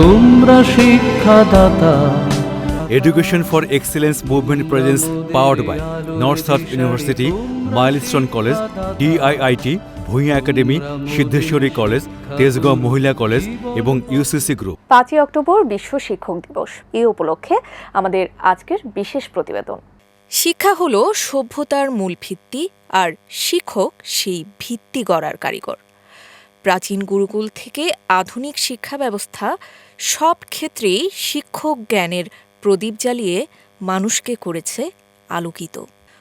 তোমরা শিক্ষাদাতা। Education for excellence movement presence powered by North South University, Milestone college DIIT Bhuiyan academy Siddheshwari college Tejgaon মহিলা college এবং UCC group পাঁচই October বিশ্ব শিক্ষক দিবস। এই উপলক্ষে আমাদের আজকের বিশেষ প্রতিবেদন। শিক্ষা হলো সভ্যতার মূল ভিত্তি আর শিক্ষক সেই ভিত্তি গড়ার কারিগর। প্রাচীন গুরুকুল থেকে আধুনিক শিক্ষা ব্যবস্থা সব ক্ষেত্রেই শিক্ষক জ্ঞানের প্রদীপ জ্বালিয়ে মানুষকে করেছে আলোকিত।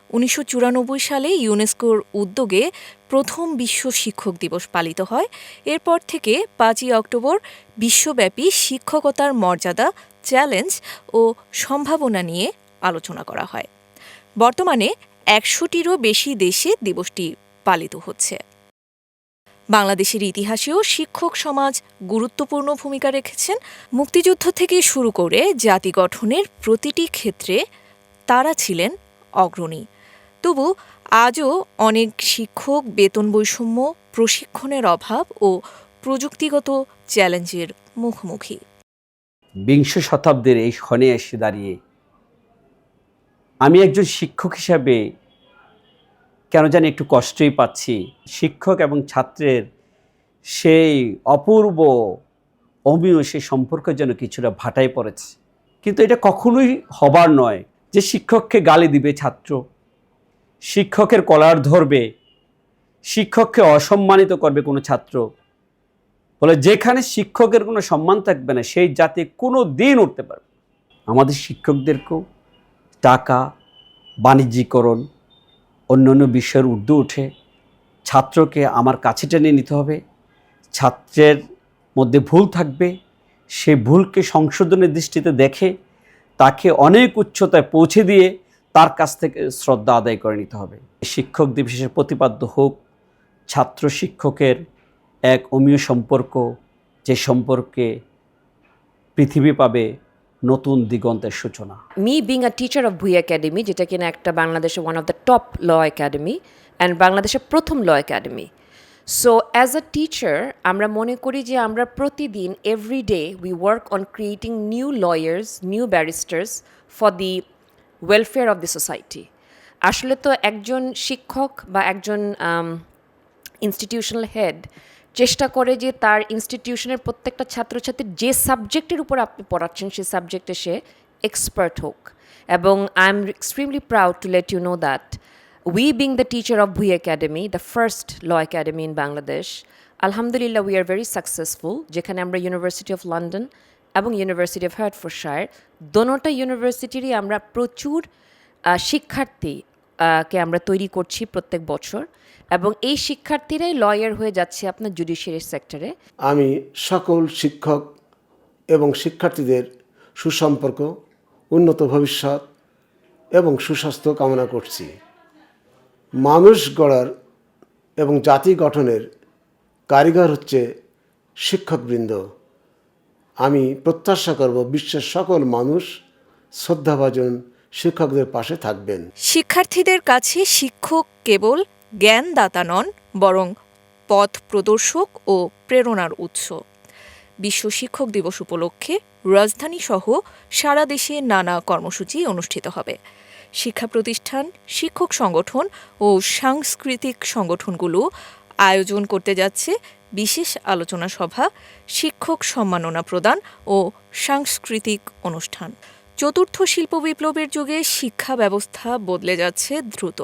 উনিশশো চুরানব্বই সালে ইউনেস্কোর উদ্যোগে প্রথম বিশ্ব শিক্ষক দিবস পালিত হয়। এরপর থেকে পাঁচই অক্টোবর বিশ্বব্যাপী শিক্ষকতার মর্যাদা, চ্যালেঞ্জ ও সম্ভাবনা নিয়ে আলোচনা করা হয়। বর্তমানে একশোটিরও বেশি দেশে দিবসটি পালিত হচ্ছে। বাংলাদেশের ইতিহাসেও শিক্ষক সমাজ গুরুত্বপূর্ণ ভূমিকা রেখেছেন। মুক্তিযুদ্ধ থেকে শুরু করে জাতি গঠনের প্রতিটি ক্ষেত্রে তারা ছিলেন অগ্রণী। তবু আজও অনেক শিক্ষক বেতন বৈষম্য, প্রশিক্ষণের অভাব ও প্রযুক্তিগত চ্যালেঞ্জের মুখোমুখি। বিংশ শতাব্দীর এই ক্ষণে এসে দাঁড়িয়ে আমি একজন শিক্ষক হিসাবে কেন জানি একটু কষ্টই পাচ্ছি। শিক্ষক এবং ছাত্রের সেই অপূর্ব অমীয় সেই সম্পর্ক যেন কিছুটা ভাটায় পড়েছে। কিন্তু এটা কখনোই হবার নয় যে শিক্ষককে গালি দিবে ছাত্র। শিক্ষকের কলার ধরবে, শিক্ষককে অসম্মানিত করবে কোনো ছাত্র। বলে যেখানে শিক্ষকের কোনো সম্মান থাকবে না, সেই জাতি কোনো দিন উঠতে পারবে আমাদের শিক্ষকদেরকেও টাকা, বাণিজ্যিকরণ অন্য অন্য বিষয়ের উর্দু উঠে ছাত্রকে আমার কাছে টেনে নিতে হবে। ছাত্রের মধ্যে ভুল থাকবে। সে ভুলকে সংশোধনের দৃষ্টিতে দেখে তাকে অনেক উচ্চতায় পৌঁছে দিয়ে তার কাছ থেকে শ্রদ্ধা আদায় করে নিতে হবে। শিক্ষক দিবসের প্রতিপাদ্য হোক, ছাত্র শিক্ষকের এক অমীয় সম্পর্ক যে সম্পর্কে পৃথিবী পাবে নতুন দিগন্তের সূচনা। Me being a teacher of Bhui academy যেটা কিনা একটা বাংলাদেশের one of the top law academy and বাংলাদেশের প্রথম law academy so as a teacher আমরা মনে করি যে আমরা প্রতিদিন every day we work on creating new lawyers new barristers for the welfare of the society আসলে তো একজন শিক্ষক বা একজন ইনস্টিটিউশনাল হেড চেষ্টা করে যে তার ইনস্টিটিউশনের প্রত্যেকটা ছাত্রছাত্রীর যে সাবজেক্টের উপর আপনি পড়াচ্ছেন, সেই সাবজেক্টে সে এক্সপার্ট হোক। এবং I am extremely proud to let you know that we being the teacher of Bhui academy the first law academy in Bangladesh আলহামদুলিল্লাহ উই আর ভেরি সাকসেসফুল যেখানে আমরা ইউনিভার্সিটি অফ লন্ডন এবং ইউনিভার্সিটি অফ হার্টফোর্ডশায়ার দোনোটা ইউনিভার্সিটিরই আমরা প্রচুর শিক্ষার্থী কে আমরা তৈরি করছি প্রত্যেক বছর। এবং এই শিক্ষার্থীরাই লয়ার হয়ে যাচ্ছে আপনার জুডিশিয়ারি সেক্টরে আমি সকল শিক্ষক এবং শিক্ষার্থীদের সুসম্পর্ক, উন্নত ভবিষ্যৎ এবং সুস্বাস্থ্য কামনা করছি। মানুষ গড়ার এবং জাতি গঠনের কারিগর হচ্ছে শিক্ষকবৃন্দ। আমি প্রত্যাশা করব বিশ্বের সকল মানুষ শ্রদ্ধাভাজন শিক্ষকদের পাশে থাকবেন। শিক্ষার্থীদের কাছে শিক্ষক কেবল জ্ঞানদাতা নন, বরং পথ প্রদর্শক ও প্রেরণার উৎস। বিশ্ব শিক্ষক দিবস উপলক্ষে রাজধানী সহ সারা দেশে নানা কর্মসূচি অনুষ্ঠিত হবে। শিক্ষা প্রতিষ্ঠান, শিক্ষক সংগঠন ও সাংস্কৃতিক সংগঠনগুলো আয়োজন করতে যাচ্ছে বিশেষ আলোচনা সভা, শিক্ষক সম্মাননা প্রদান ও সাংস্কৃতিক অনুষ্ঠান। চতুর্থ শিল্প বিপ্লবের যুগে শিক্ষা ব্যবস্থা বদলে যাচ্ছে দ্রুত।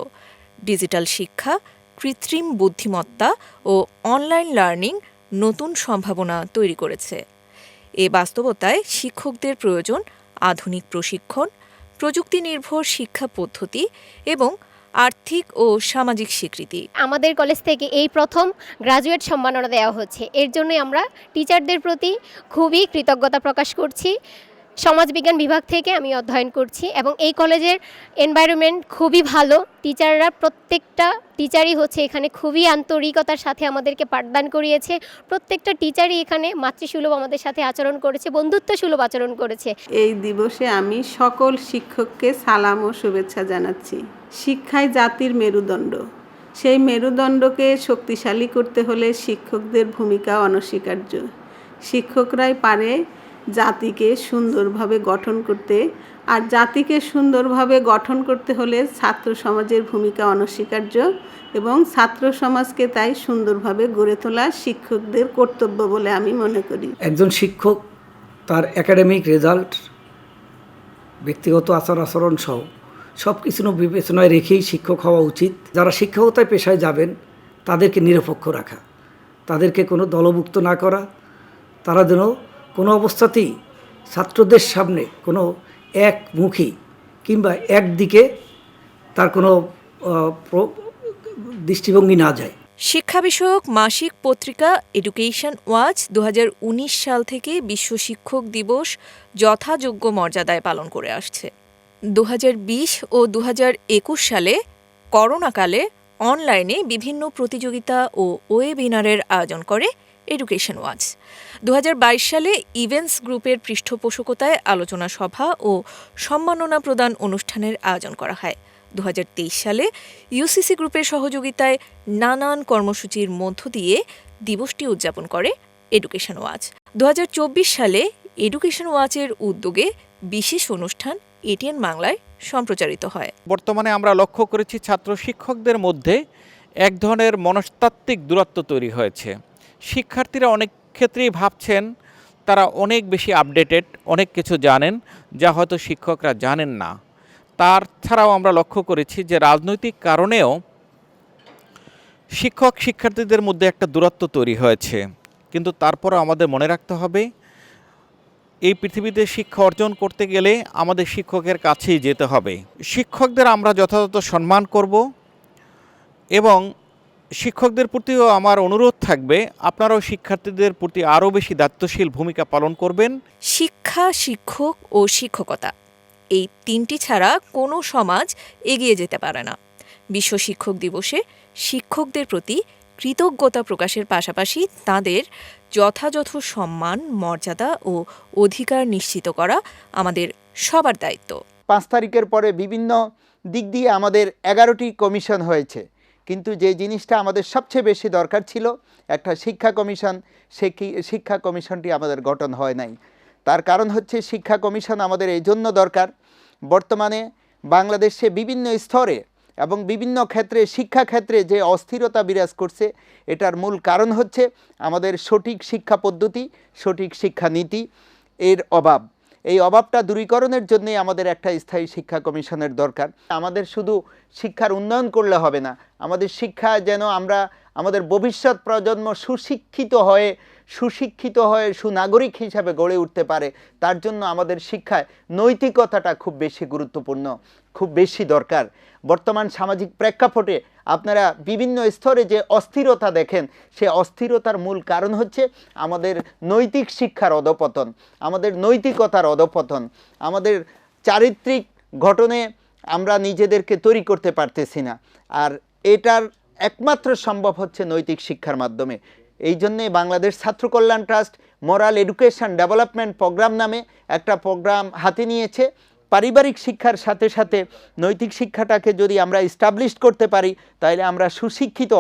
ডিজিটাল শিক্ষা, কৃত্রিম বুদ্ধিমত্তা ও অনলাইন লার্নিং নতুন সম্ভাবনা তৈরি করেছে। এ বাস্তবতায় শিক্ষকদের প্রয়োজন আধুনিক প্রশিক্ষণ প্রযুক্তি নির্ভর শিক্ষা পদ্ধতি এবং আর্থিক ও সামাজিক স্বীকৃতি। আমাদের কলেজ থেকে এই প্রথম গ্রাজুয়েট সম্মাননা দেওয়া হচ্ছে। এর জন্যই আমরা টিচারদের প্রতি খুবই কৃতজ্ঞতা প্রকাশ করছি। সমাজবিজ্ঞান বিভাগ থেকে আমি অধ্যয়ন করছি এবং এই কলেজের এনভায়রনমেন্ট খুবই ভালো। টিচাররা প্রত্যেকটা টিচারই হচ্ছে এখানে খুবই আন্তরিকতার সাথে আমাদেরকে পাঠদান করিয়েছে। প্রত্যেকটা টিচারই এখানে মাতৃসুলভ আমাদের সাথে আচরণ করেছে বন্ধুত্ব সুলভ আচরণ করেছে। এই দিবসে আমি সকল শিক্ষককে সালাম ও শুভেচ্ছা জানাচ্ছি। শিক্ষাই জাতির মেরুদণ্ড। সেই মেরুদণ্ডকে শক্তিশালী করতে হলে শিক্ষকদের ভূমিকা অনস্বীকার্য। শিক্ষকরাই পারে জাতিকে সুন্দরভাবে গঠন করতে, আর জাতিকে সুন্দরভাবে গঠন করতে হলে ছাত্র সমাজের ভূমিকা অনস্বীকার্য এবং ছাত্র সমাজকে তাই সুন্দরভাবে গড়ে তোলা শিক্ষকদের কর্তব্য বলে আমি মনে করি। একজন শিক্ষক তার একাডেমিক রেজাল্ট ব্যক্তিগত আচার আচরণ সহ সব কিছু বিবেচনায় রেখেই শিক্ষক হওয়া উচিত। যারা শিক্ষকতায় পেশায় যাবেন, তাদেরকে নিরপেক্ষ রাখা, তাদেরকে কোনো দলভুক্ত না করা, তারা যেন অবস্থাতেই ছাত্রদের সামনে কোনো একমুখী কিংবা একদিকে তার কোনো দৃষ্টিভঙ্গি না যায়। শিক্ষা বিষয়ক মাসিক পত্রিকা এডুকেশন ওয়াচ দু হাজার উনিশ সাল থেকে বিশ্ব শিক্ষক দিবস যথাযোগ্য মর্যাদায় পালন করে আসছে। দু হাজার বিশ ও দু হাজার একুশ সালে করোনাকালে অনলাইনে বিভিন্ন প্রতিযোগিতা ও ওয়েবিনারের আয়োজন করে এডুকেশন ওয়াচ দু হাজার বাইশ সালে ইভেন্টস গ্রুপের পৃষ্ঠপোষকতায় আলোচনা সভা ও সম্মাননা প্রদান অনুষ্ঠানের আয়োজন করা হয়। দুহাজার তেইশ সালে ইউসিসি গ্রুপের সহযোগিতায় নানান কর্মসূচির মধ্য দিয়ে দিবসটি উদযাপন করে এডুকেশন ওয়াচ দু হাজার চব্বিশ সালে এডুকেশন ওয়াচের উদ্যোগে বিশেষ অনুষ্ঠান এটিএন বাংলায় সম্প্রচারিত হয়। বর্তমানে আমরা লক্ষ্য করেছি ছাত্র শিক্ষকদের মধ্যে এক ধরনের মনস্তাত্ত্বিক দূরত্ব তৈরি হয়েছে। শিক্ষার্থীরা অনেক ক্ষেত্রেই ভাবছেন, তারা অনেক বেশি আপডেটেড অনেক কিছু জানেন, যা হয়তো শিক্ষকরা জানেন না। তার ছাড়াও আমরা লক্ষ্য করেছি যে রাজনৈতিক কারণেও শিক্ষক শিক্ষার্থীদের মধ্যে একটা দূরত্ব তৈরি হয়েছে। কিন্তু তারপরও আমাদের মনে রাখতে হবে, এই পৃথিবীতে শিক্ষা অর্জন করতে গেলে আমাদের শিক্ষকের কাছেই যেতে হবে। শিক্ষকদের আমরা যথাযথ সম্মান করব এবং শিক্ষকদের প্রতিও আমার অনুরোধ থাকবে আপনারাও শিক্ষার্থীদের প্রতি আরও বেশি দায়িত্বশীল ভূমিকা পালন করবেন। শিক্ষা শিক্ষক ও শিক্ষকতা এই তিনটি ছাড়া কোনো সমাজ এগিয়ে যেতে পারে না। বিশ্ব শিক্ষক দিবসে শিক্ষকদের প্রতি কৃতজ্ঞতা প্রকাশের পাশাপাশি তাদের যথাযথ সম্মান মর্যাদা ও অধিকার নিশ্চিত করা আমাদের সবার দায়িত্ব। পাঁচ তারিখের পরে বিভিন্ন দিক দিয়ে আমাদের এগারোটি কমিশন হয়েছে। কিন্তু যে জিনিসটা আমাদের সবচেয়ে বেশি দরকার ছিল, একটা শিক্ষা কমিশন, সে শিক্ষা কমিশনটি আমাদের গঠন হয় নাই। তার কারণ হচ্ছে শিক্ষা কমিশন আমাদের এই জন্য দরকার, বর্তমানে বাংলাদেশে বিভিন্ন স্তরে এবং বিভিন্ন ক্ষেত্রে, শিক্ষা ক্ষেত্রে যে অস্থিরতা বিরাজ করছে, এটার মূল কারণ হচ্ছে আমাদের সঠিক শিক্ষা পদ্ধতি, সঠিক শিক্ষা নীতি, এর অভাব। এই অভাবটা দূরীকরণের জন্যই আমাদের একটা স্থায়ী শিক্ষা কমিশনের দরকার। আমাদের শুধু শিক্ষার উন্নয়ন করলে হবে না, আমাদের শিক্ষা যেন আমরা আমাদের ভবিষ্যৎ প্রজন্ম সুশিক্ষিত হয়ে সুশিক্ষিত হয়ে সুনাগরিক হিসাবে গড়ে উঠতে পারে, তার জন্য আমাদের শিক্ষায় নৈতিকতাটা খুব বেশি গুরুত্বপূর্ণ, খুব বেশি দরকার। বর্তমান সামাজিক প্রেক্ষাপটে আপনারা বিভিন্ন স্তরে যে অস্থিরতা দেখেন, সে অস্থিরতার মূল কারণ হচ্ছে আমাদের নৈতিক শিক্ষার অধপতন, আমাদের নৈতিকতার অধপতন, আমাদের চারিত্রিক ঘটনে আমরা নিজেদেরকে তৈরি করতে পারতেছি না। আর এটার একমাত্র সম্ভব হচ্ছে নৈতিক শিক্ষার মাধ্যমে। এই জন্যে Bangladesh Chhatra Kalyan trust moral education development program নামে একটা প্রোগ্রাম হাতে নিয়েছে। পারিবারিক শিক্ষার সাথে সাথে নৈতিক শিক্ষাটাকে যদি আমরা ইস্টাবলিশ করতে পারি তাহলে আমরা সুশিক্ষিত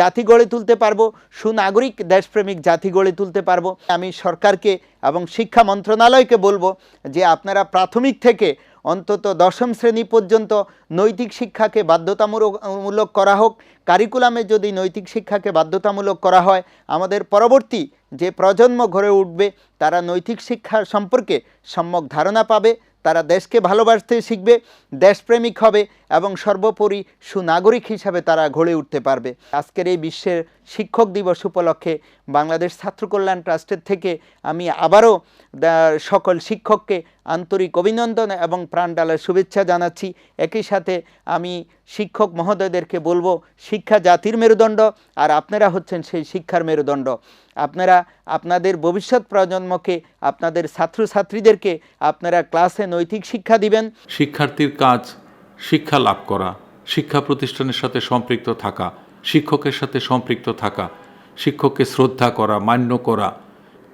জাতি গড়ে তুলতে পারব, সুনাগরিক দেশপ্রেমিক জাতি গড়ে তুলতে পারব। আমি সরকারকে এবং শিক্ষা মন্ত্রণালয়কে বলব যে আপনারা প্রাথমিক থেকে অন্তত দশম শ্রেণি পর্যন্ত নৈতিক শিক্ষাকে বাধ্যতামূলক, মূলক করা হোক। কারিকুলামে যদি নৈতিক শিক্ষাকে বাধ্যতামূলক করা হয়, আমাদের পরবর্তী যে প্রজন্ম গড়ে উঠবে, তারা নৈতিক শিক্ষা সম্পর্কে সম্যক ধারণা পাবে, তারা দেশকে ভালোবাসতে শিখবে, দেশপ্রেমিক হবে এবং সর্বোপরি সুনাগরিক হিসাবে তারা গড়ে উঠতে পারবে। আজকের এই বিশ্বের শিক্ষক দিবস উপলক্ষে বাংলাদেশ ছাত্র কল্যাণ ট্রাস্টের থেকে আমি আবারও সকল শিক্ষককে আন্তরিক অভিনন্দন এবং প্রাণডালার শুভেচ্ছা জানাচ্ছি। একই সাথে আমি শিক্ষক মহোদয়দেরকে বলব, শিক্ষা জাতির মেরুদণ্ড আর আপনারা হচ্ছেন সেই শিক্ষার মেরুদণ্ড। আপনারা আপনাদের ভবিষ্যৎ প্রজন্মকে, আপনাদের ছাত্রছাত্রীদেরকে আপনারা ক্লাসে নৈতিক শিক্ষা দিবেন। শিক্ষার্থীর কাজ শিক্ষা লাভ করা, শিক্ষা প্রতিষ্ঠানের সাথে সম্পৃক্ত থাকা, শিক্ষকের সাথে সম্পৃক্ত থাকা, শিক্ষককে শ্রদ্ধা করা, মান্য করা,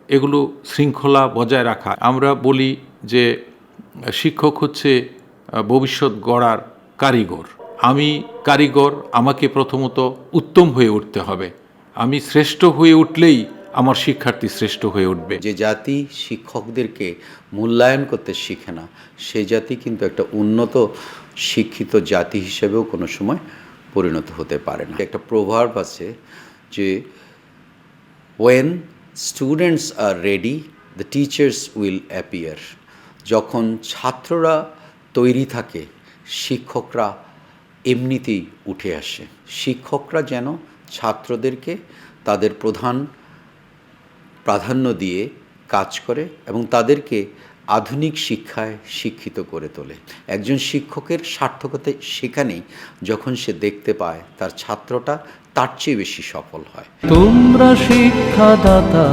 এগুলো শৃঙ্খলা বজায় রাখা। আমরা বলি যে শিক্ষক হচ্ছে ভবিষ্যৎ গড়ার কারিগর। আমি কারিগর, আমাকে প্রথমত উত্তম হয়ে উঠতে হবে। আমি শ্রেষ্ঠ হয়ে উঠলেই আমার শিক্ষার্থী শ্রেষ্ঠ হয়ে উঠবে। যে জাতি শিক্ষকদেরকে মূল্যায়ন করতে শিখে না, সে জাতি কিন্তু একটা উন্নত শিক্ষিত জাতি হিসেবেও কোনো সময় পরিণত হতে পারে না। একটা প্রভাব আছে যে when students are ready the teachers will appear যখন ছাত্ররা তৈরি থাকে, শিক্ষকরা এমনিতেই উঠে আসে। শিক্ষকরা যেন ছাত্রদেরকে তাদের প্রধান প্রাধান্য দিয়ে কাজ করে এবং তাদেরকে আধুনিক শিক্ষায় শিক্ষিত করে তোলে। একজন শিক্ষকের সার্থকতা সেখানেই যখন সে দেখতে পায়, তার ছাত্রটা তার চেয়ে বেশি সফল হয়। তোমরা শিক্ষাদাতা